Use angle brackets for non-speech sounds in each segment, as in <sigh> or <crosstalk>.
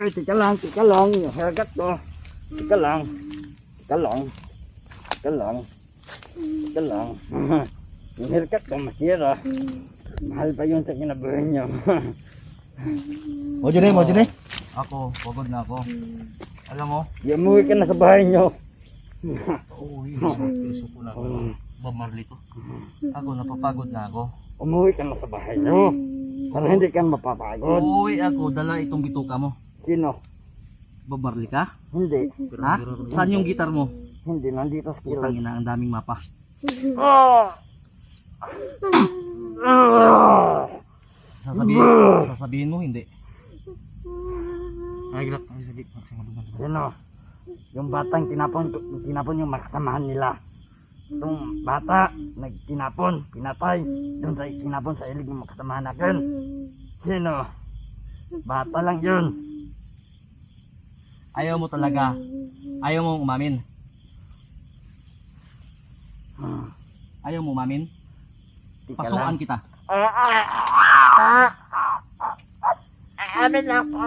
Ay, tika lang, tika lang. Yung haircut ko. Tika lang. Tika lang. Tika lang. Tika lang. Yung haircut ko, masira. Mahal pa yun sa kinabuhin niyo. Mo dyan eh, mo dyan eh. Ako, pagod na ako. Alam mo, Yamuwi ka na sa bahay niyo. uuwi na ako. Iso ko na ako. Bob Marley to. Ako, napapagod na ako. Umuwi ka na sa bahay niyo. Para hindi ka mapapagod. Uuwi ako, dala itong bituka mo. Sino? Bob Marley ka? Hindi. Ha? Saan yung gitar mo? Hindi, nandito sa Putang kilay. ina, ang daming mapa. Sasabihin, sasabihin mo, hindi. Ay, gilak. Ay, sige. Sino? Yung batang tinapon, tinapon yung makasamahan nila. Yung bata, nagtinapon, pinatay. Yung sa tinapon sa ilig ng makasamahan natin. Sino? Bata lang yun. Ayaw mo talaga. Ayaw mo umamin. Hmm. Ayaw mo umamin. Pasukan kita. Ah, ah, ah, ah, Amin lang po.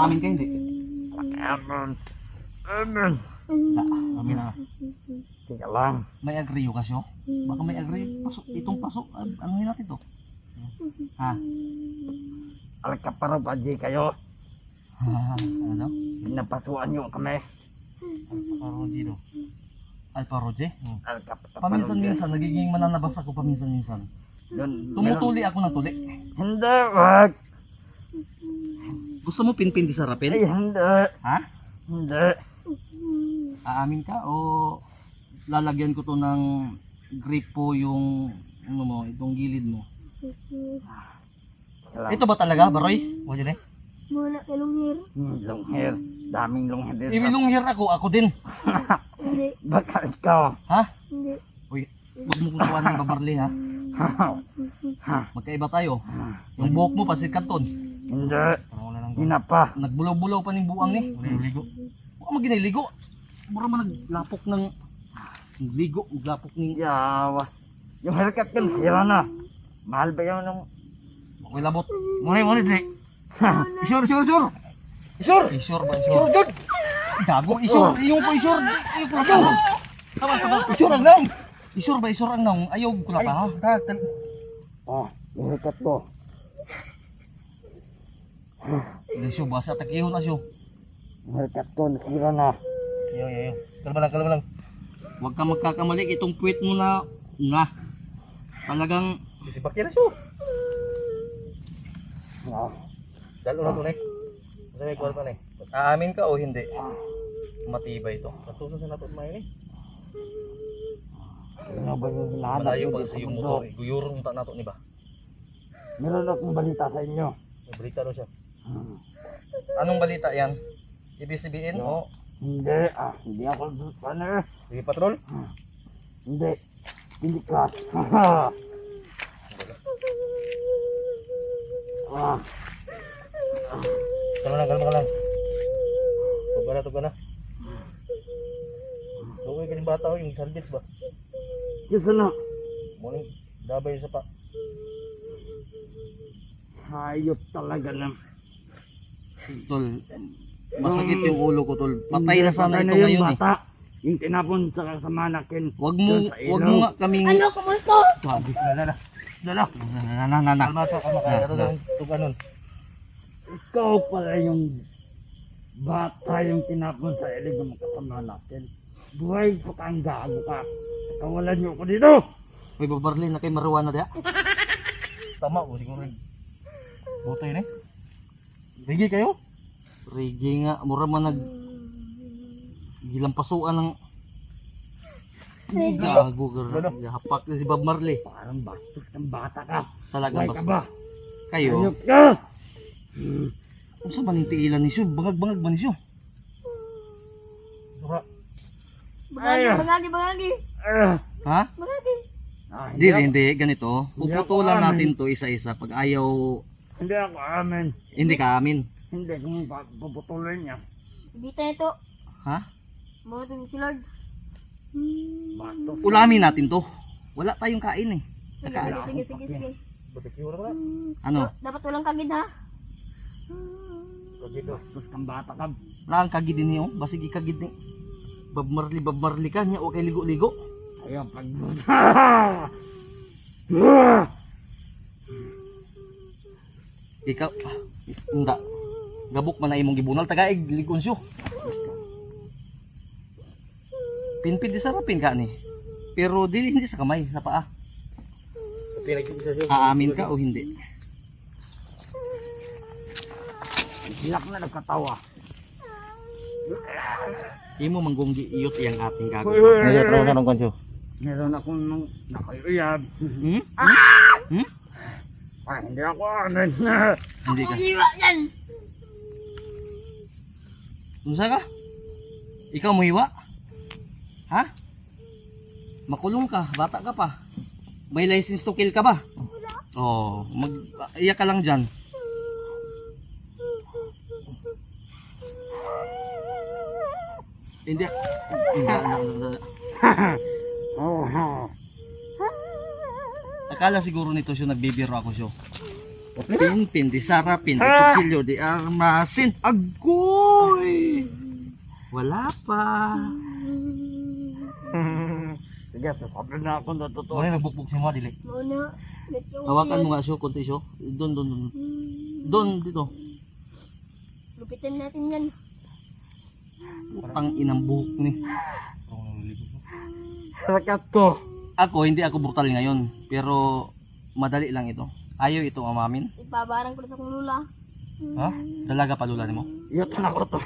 Amin ka hindi. Amin. Amin. Amin na. Tika lang. May agree yung kasyo. Baka may agree. Pasok, itong pasok. An- Anuhin natin to. Ha? Alkaparo pa di kayo. <laughs> ano daw? Pinapasuan niyo kami. Alparo Gino. Alparo J? Hmm. Alkaparo. Paminsan-minsan, nagiging mananabas ako paminsan-minsan. Tumutuli ako ng tuli. Hindi, wag. Gusto mo pinpin di sarapin? Ay, hindi. Ha? Hindi. Aamin ka o lalagyan ko to ng gripo yung ano mo, itong gilid mo. Ito ba talaga, Baroy? O dyan eh. Muna kay Lunghir. Hmm, long hair. Daming long hair dito. Iwilong hair ako, ako din. <laughs> Hindi, Baka ikaw. Ha? hindi. Uy, huwag mo kukuhaan ng babarli ha. <laughs> Magkaiba tayo. Yung buhok mo, pansit kanton. hindi. Wala lang. Ginapa. Nagbulaw-bulaw pa ng buang ni. Ligo. Huwag mo giniligo. Mura man naglapok ng ligo, naglapok ng Yawa. Yung haircut ko, sira na. Mahal ba yun ng... Okay labot. Muni, muni, di. Sure, sure, sure. Sure. Isure ba? Isure. Sure, Gago, isure. Yung po isure. Yung po isure. Tama, tama. Sure ang lang. Isure ba? Isure ang naong. Ayaw ko na pa ha. Yung haircut ko. Hindi siyo, basa takiho na siyo. Haircut ko, nasira na. Ayaw, ayaw. Kalma lang, kalma lang. Huwag ka magkakamali. Itong puwit mo na, na. Talagang, Sipakyan na siya. Dalo na to, Nek. Sa may kwarta, Nek. Aamin ka o hindi? Matibay ito. Katusan sa nato may ni. ano Malayo pa sa iyong motor. Guyurong ta nato ni ba? Meron akong balita sa inyo. May balita daw siya. Hmm. Anong balita yan? IBCBN o Hindi, ah, hindi ako ano eh. Sige Patrol? Hindi. Hindi ka. <laughs> ah, Kalma lang, kalma ka lang. Na, tuga na. Tuga yung bata o yung sandits ba? gusto na. Morning, dabay sa pa. Hayop talaga na. tol, masakit yung ulo ko, tol. Patay na sana Patay ito ngayon eh. bata. Yung tinapon sa kasama nakin. Wag mo, Doon sa wag ilaw. mo nga kaming... Ano, kumusta? Sabi. Dala na. Dala. Na, na, na, na. Kalma ka, kalma ka. Ano ah. daw tuga nun? Ikaw pala yung bata yung tinapon sa ilig ng mga kasama natin. Buhay pa kang gago ka. Kawalan niyo ako dito. May babarli na kay Marwana dia. <laughs> Tama ko siguro. Buto yun eh. Bigi kayo? Rigi nga, mura man nag... Gilampasuan ng... Gago, gara. Hapak na si Bob Marley. Parang bastos ng bata ka. Talaga Buhay ba? ka ba? Kayo? Hayop ka. Kung sa ba tiilan ni Syo? Bangag-bangag ba ni Syo? Bagagi, bagagi, bagagi. Ah, Ha? Bagagi. ah, Hindi, hindi. Ganito. Hindi ako Puputulan amin. natin to isa-isa. Pag ayaw, Hindi ako amin. hindi ka amin. Hindi kung pa- puputulin niya. Dito ito. Ha? Ito si Lord. Bastos. Ulamin natin to. Wala tayong kain eh. Sige, Nakain. sige, sige, sige. Na. Ano? Dapat walang kagid ha. Dito. Tapos kang bata ka. Lang kagid din niyo, basig ikagid ni. Bob Marley ka niya, okay ligo-ligo. Ayun, pag... Ikaw, hindi. Gabok man na imong gibunal, tagaig, ligon siyo. Pinpin di sarapin ka ni. Pero dili hindi sa kamay, sa paa. Aamin ka o hindi? Hilak na nagkatawa. Imo manggunggi iyot iyang ating gago. Ngayon, trabaho ka ng konsyo. Meron akong nung nakayuyab. Hmm? Ay, hindi ako anin. Hindi ka. Iwa yan! Unsa ka? Ikaw mo iwa? Ha? Makulong ka, bata ka pa. May license to kill ka ba? Oh, mag iyak ka lang diyan. Hindi. Oh, <laughs> Akala siguro nito siya nagbibiro ako siya. Pin, pin, di sarapin, di kutsilyo, di armasin. Agoy! Wala pa. <laughs> Sige, sasabi na ako na totoo. Ano yung nagbukbuk si mga dili? Muna. Hawakan mo nga siya, konti siya. Doon, doon, doon. Doon, dito. Lupitin natin yan. Putang inang buhok ni. Sakat ko. Ako, hindi ako brutal ngayon. Pero, madali lang ito. Ayaw ito amamin. Ipabarang ko sa kong lula. Ha? Dalaga pa lula mo. Iyot na ako to.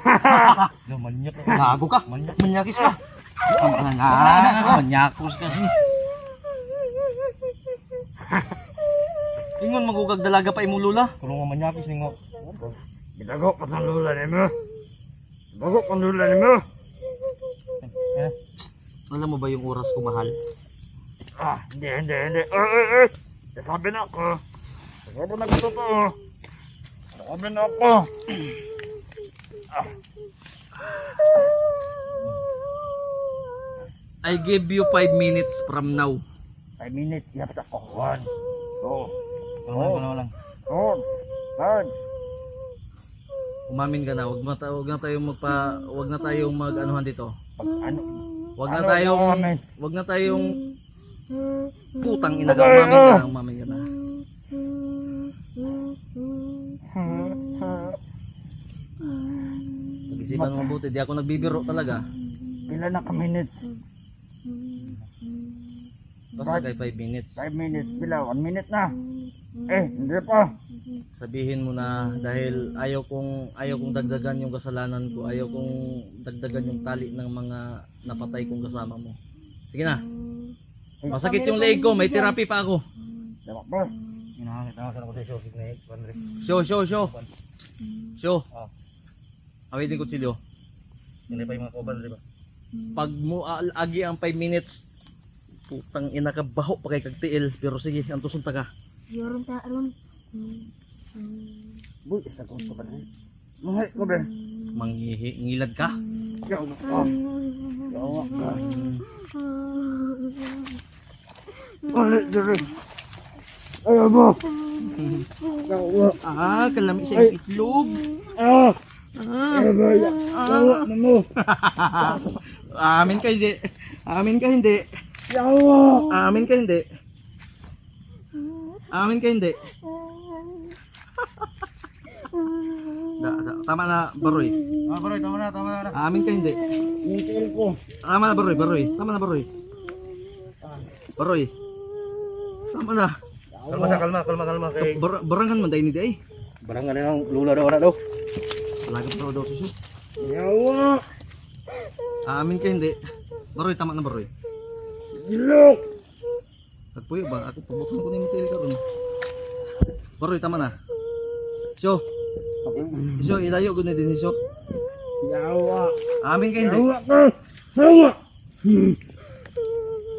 <laughs> No, manyak. Gago ka. Manyak. Manyakis ka. Tama na. Manyakos ka. Ingon magugag dalaga pa imong lula. Kulong nga manyakis ningo. Gitago pa sa lula ni mo. Bago pa lula ni mo. Eh, Alam mo ba yung oras ko mahal? Ah, hindi, hindi, hindi. Eh, eh, eh. Sabi na ako. Sabi na ako totoo. Sabi na ako. I give you 5 minutes from now. Five minutes, yap ako. One, two, kulong lang, kulong lang. four, five. Umamin ka na. Wag, na, wag na tayong magpa wag na tayong mag-anuhan dito. Pag ano, Wag na Ano tayong yung amin? wag na tayong putang ina ka. Umamin ka na. Umamin ka na. Pag-isipan mo mabuti. Di ako nagbibiro talaga. Pila na ka minutes? Basta kay 5 minutes. Five minutes, pila? One minute na. Eh, hindi pa. Sabihin mo na dahil ayaw kong ayaw kong dagdagan yung kasalanan ko. Ayaw kong dagdagan yung tali ng mga napatay kong kasama mo. Sige na. Masakit yung leg ko. May therapy pa ako. Diba pa? Hinahangit na ako sa show. Show, show, show. Show. Ah. Awitin ko silyo. Hindi pa yung mga koban, di ba? Pag mo al- agi ang 5 minutes, putang ina ka baho pa kay kagtiil. Pero sige, ang tusunta ka. Yoron ta aron. Buy, isa ko sa banay. Mga ko ba? Manghihi, ngilad ka. Yaw na ka. Yaw na ka. Ulit, diri. Ayaw mo. Yaw na. Ah, kalami siya yung itlog. Ah! Ah, Ayaw mo. Yaw na mo. <laughs> amin ka hindi. Amin ka hindi. Yaw na. Amin ka hindi. Amin ka hindi. Tama na, Baroy. Ah, baroy, tama na, tama na. Amin ka hindi. Ngipil ko. Tama na, Baroy, Baroy. Tama na, Baroy. Baroy. Tama na. Kalma na, kalma, kalma, kalma. Kay... Bar barangan man dahil ni day. Barang nga na yung lula daw, wala daw. Palagi pa daw susu. Yaw na. Amin ka hindi. Baroy, tama na, Baroy. Ilok. Nagpuyo ba? Ako pabukan ko na yung tili ka ron. Baroy, tama na. So, so ilayo ko na din so. Yaw na. Amin ka hindi. Yaw na ka. Yaw na.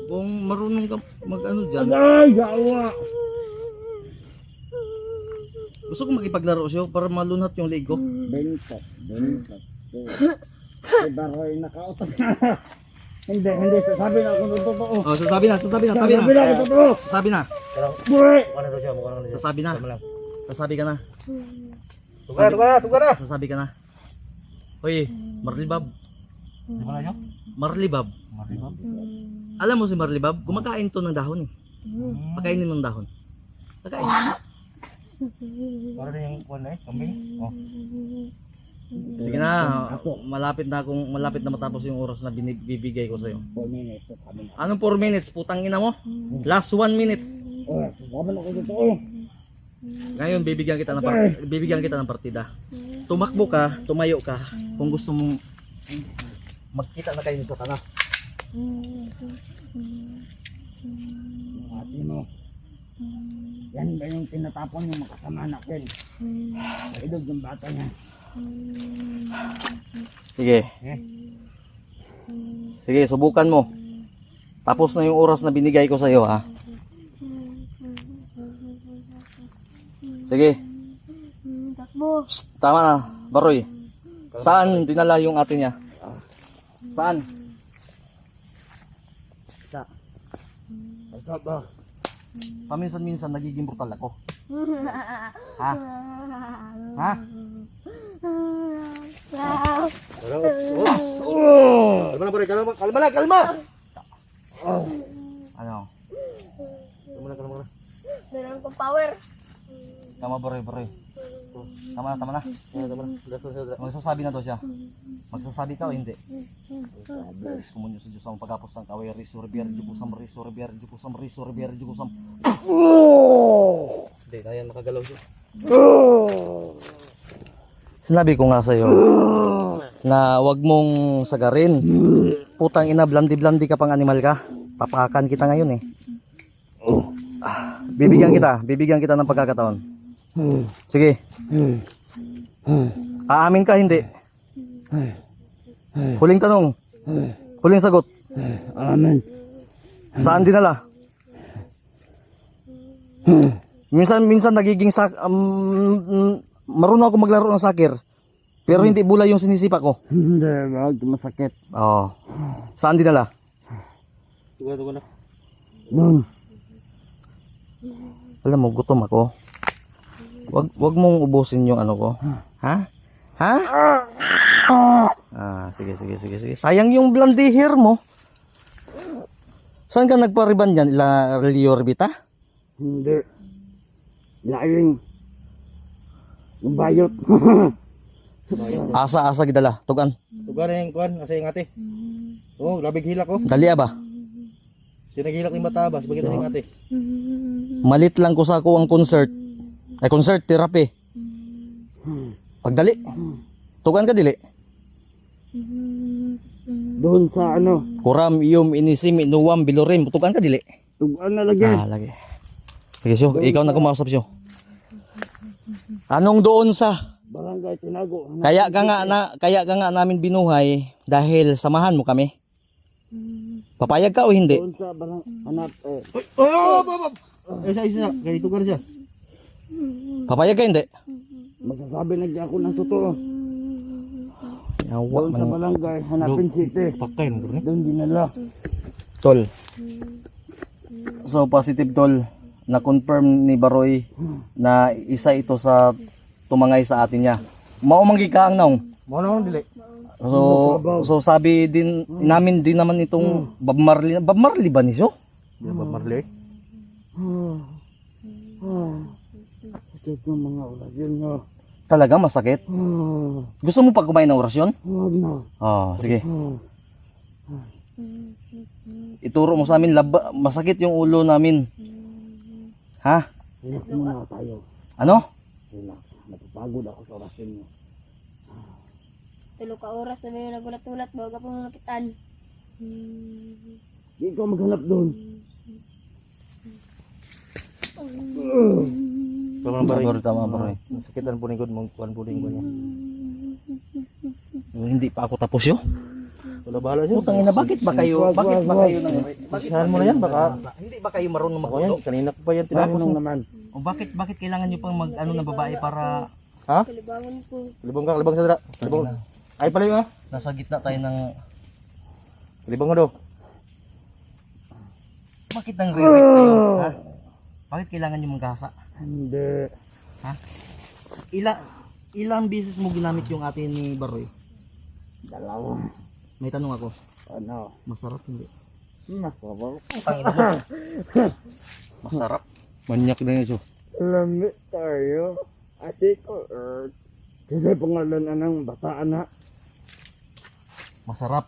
Kung marunong ka mag ano dyan, Ay, yaw na. gusto ko makipaglaro siya para malunat yung leg ko. Bentot, bentot. Si Baroy nakautot na. Hindi, hindi. Sasabi na ako ng totoo. Oh, sasabi na, sasabi na, sabi Sasabi na ako na. totoo. Sasabi na, mukha na sasabi na. Sasabi ka na. Tuga, tuga, tuga na. Sasabi ka na. Hoy, Marlibab. Di ba yun? Marlibab. Maribab. Alam mo si Marlibab, kumakain to ng dahon eh. Pakainin ng dahon. Pakain. Para na yung kuwan na eh, kambing. Oh. Sige na, malapit na akong malapit na matapos yung oras na binibigay ko sa iyo. 4 minutes. Anong 4 minutes? Putang ina mo. Last 1 minute. Oh, sabi na ko totoo. Ngayon bibigyan kita ng par- bibigyan kita ng partida. Tumakbo ka, tumayo ka kung gusto mong magkita na kayo sa tanas. Ate mo. Yan ba yung tinatapon yung makasama natin? Idog yung bata niya. Sige. Sige, subukan mo. Tapos na yung oras na binigay ko sa iyo, ha. Sige, Takbo. Shh, tama na, Baroy. Saan dinala yung ate niya? Saan? Ito ba? Paminsan-minsan nagiging brutal ako. <laughs> Ha? Ha? Kalma na, pare, kalma, kalma na, kalma! Ano? Kalma na, kalma na. Meron kong power. Tama, Baroy, Baroy. Tama na, tama na. Ah, Kalma na. Magsasabi na daw siya. Magsasabi ka o hindi? Sumunyo sa Diyos ang pagkapos ng kaway, riso, ribier, jukusam, riso, ribier, jukusam, riso, ribier, jukusam. Hindi, na yan, makagalaw siya. Sinabi ko nga sa'yo na wag mong sagarin. Putang ina, blandi-blandi ka pang animal ka. Papakan kita ngayon eh. Ah, Bibigyan kita, bibigyan kita ng pagkakataon. Sige. Aamin ka, hindi. Huling tanong. Huling sagot. Amen. Saan dinala? Minsan minsan nagiging sak um, marunong ako maglaro ng soccer. Pero hindi bulay yung sinisipa ko. Hindi, wag masakit. Oo. Saan dinala? Tuga na. Doon. Alam mo, gutom ako. Wag wag mong ubusin yung ano ko. Ha? Ha? Ah, sige, sige, sige, sige. Sayang yung blondie hair mo. Saan ka nagpariban yan? La Leo Orbita? Hindi. Laing. Yung bayot. <laughs> Asa, asa gidala. Tugan. Tuga na yung kuwan, asa yung ate. Oh, labig hilak oh. Dali ba? Sinagilak yung mata ba? Sebagai yung ate. Malit lang ko sa ako ang concert. Ay concert therapy. Pagdali. Tugan ka dili. Doon sa ano. Kuram iyom inisim inuwam bilorim. Tugan ka dili. Tugan na lagi. Ah, lagi. Sige, siyo. Ikaw na kumausap siyo. Anong doon sa Barangay Tinago. kaya ka nga na kaya ka nga namin binuhay dahil samahan mo kami. Papayag ka o hindi? Doon sa barang hanap eh. Oh, oh, oh, oh. Isa, isa, kaya tuga na siya. Papayag ka hindi? Magsasabi na di ako ng totoo. Yawa Doon sa man. barangay Hanapin City. Paktay mo ni. Doon dinala. Tol. So positive tol na confirm ni Baroy na isa ito sa tumangay sa atin niya. Maumanggi ka ang naong. Mo na dili. So, so sabi din namin din naman itong Bob Marley. Bob Marley ba niso? Di ba marli? Sakit ng mga ulat yun nga. Talaga masakit. Ah, Gusto mo pa kumain ng orasyon? Huwag na. Oh, sige. Ah, Ituro mo sa amin laba, masakit yung ulo namin. Ha? Relax muna tayo. Ano? Relax. Napapagod ako sa orasyon niyo. Tulo ka oras na may nagulat-ulat. Baga pong nakitaan. Di ikaw maghanap doon. Tama ba rin? Baroy, tama Baroy. Sakitan po ni God mong kuwan po ni niya. Hindi pa ako tapos yo. Wala bahala siya. Putang ina, bakit ba kayo? Bakit ba kayo nang bakit Isahan mo na yan, baka. Hindi ba kayo marunong Ako yan, magluto? kanina ko pa yan tinapos naman. O bakit bakit kailangan niyo pang mag ano na babae para Ha? Kalibangan po. Libong ka, libong sa dira. Libong. Ay pala yun ha? nasa gitna tayo ng mo daw. bakit nang re-rape kayo? Ha? Bakit kailangan niyo manggasa? Hindi. Ila ilang beses mo ginamit yung atin ni Baroy? Dalawa. May tanong ako. Ano? Masarap hindi? Masarap. Tangina mo. <laughs> Masarap. Manyak na yun, Lamit tayo. Ate ko, Earth. Kasi pangalan na ng bata na. Masarap.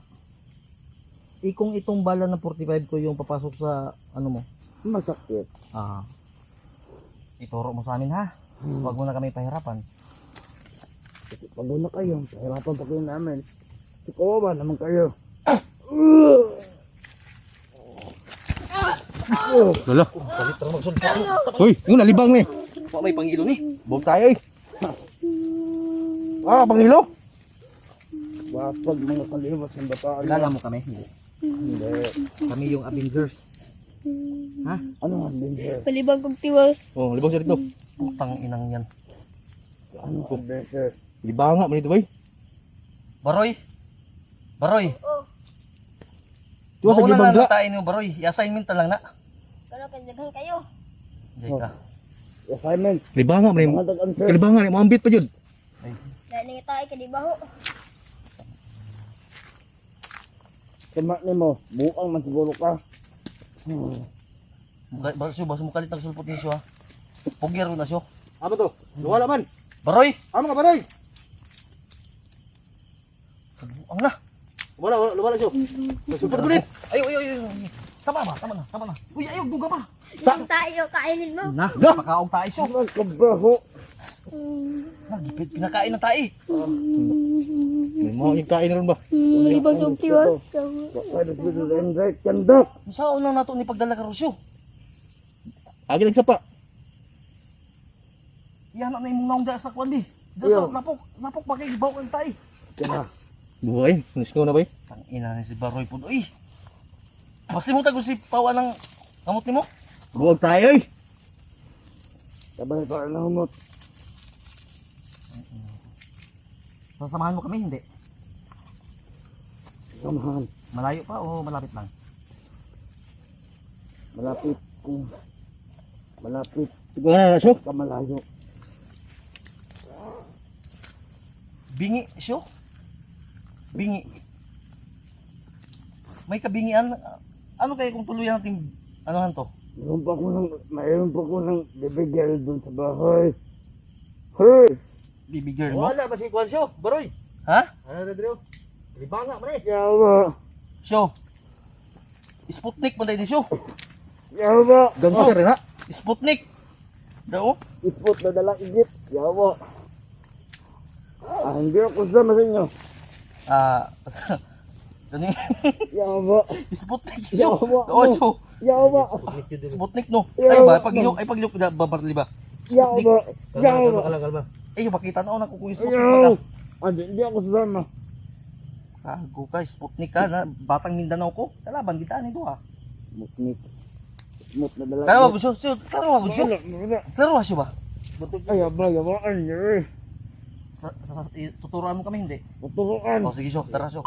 Eh kung itong bala na 45 ko yung papasok sa ano mo? Masakit. Ah. Ituro mo sa amin ha. Huwag mo na kami pahirapan. Pag na kayo, pahirapan pa kayo namin. Si kawawa naman kayo. Lala. Palit na magsulpa. Hoy, yung nalibang ni. Wa may pangilo ni. Buog tayo eh. Ah, pangilo. Wapag mga kaliwas ng bataan Kilala mo kami? Hindi. Hindi. Kami yung Avengers. Ano ang binder? Palibang kong tiwas. Oh, libang siya dito. Putang inang yan. Ano ang binder? Libanga mo dito, boy. Baroy. Baroy. Diwa sa Mauna gibang dra. tayo ni Baroy. I-assignment na lang na. Kano kanjagan kayo? Jay ka. Assignment. Libanga mo. Libanga mo ambit pa jud. Dahil nga tayo kadibaho. Sama ni mo. Buang man siguro ka. Hmm. Baroy siya, basta mo kalit ang sulpot niyo ha. Pugyar na siya. Apa to? Wala man. Baroy! Amo ka baroy. Ang na! Wala wala wala siya. Super bulit. Ayaw, ayaw, ayaw. Tama ba? Tama na, tama na. Uy, ayaw, duga pa. Yung tayo, kainin mo. Na, Makaong tayo siya. Ang kabaho. Nagipit, pinakain ng tayo. May mo yung kain ron ba? Palibang kong tiwas. Pwede sa dendrite. Kandak. Saan na nato ni pagdala ka Rosyo? Agi nagsapa. Yan na imong naong dyan sa kwan di. Dasa, napok, napok pa kay ibaw kang tayo. Kaya. Buhay, nusko na ba? Tang ina ni si Baroy po. Uy! Basta mo tago si Pawa ng kamot ni mo? Buwag tayo eh. Sabay pa na humot. Sasamahan mo kami, hindi. Samahan. Malayo pa o malapit lang? Malapit. kung Malapit. Siguro na siya. Kamalayo. Bingi siyo? Bingi. May kabingian. Ano kaya kung tuluyan natin, anuhan to? Mayroon pa ko ng, mayroon pa ko ng bibigyan doon sa bahay. Hey! Baby girl mo? Wala ba si Kwan siya? Baroy. Ha? Ano na dito? Libanga man eh. Yawa! Siyo. Sputnik man tayo ni siyo. Yawa! Ganto ka rin ha? Sputnik. Daw? Ipot na dalang igit. Yawa! Ah, hindi ako sa inyo. Ah, <laughs> Gani, Yawa! Sputnik. Yawa! Oo, siyo. Yawa! Sputnik no. Ay ba, pagliyok, ay pagliyok na babarli ba? Yawa! Yawa! Kalma, kalma. Ay, makita na ako na kung Sputnik Ayaw! pa Ah, di hindi ako sama. ka. Kago ka, Sputnik ka na. Batang Mindanao ko. Kalaban, kita nito ha. Mutnik. Mut na siyo, kaya wag siyo. Wala, wala. Kaya wag siyo ba? Ay, yawa, yawa, ay, Sa, sa, sa, tuturuan mo kami, hindi. Maturuan. O sige siyo, tara siyo.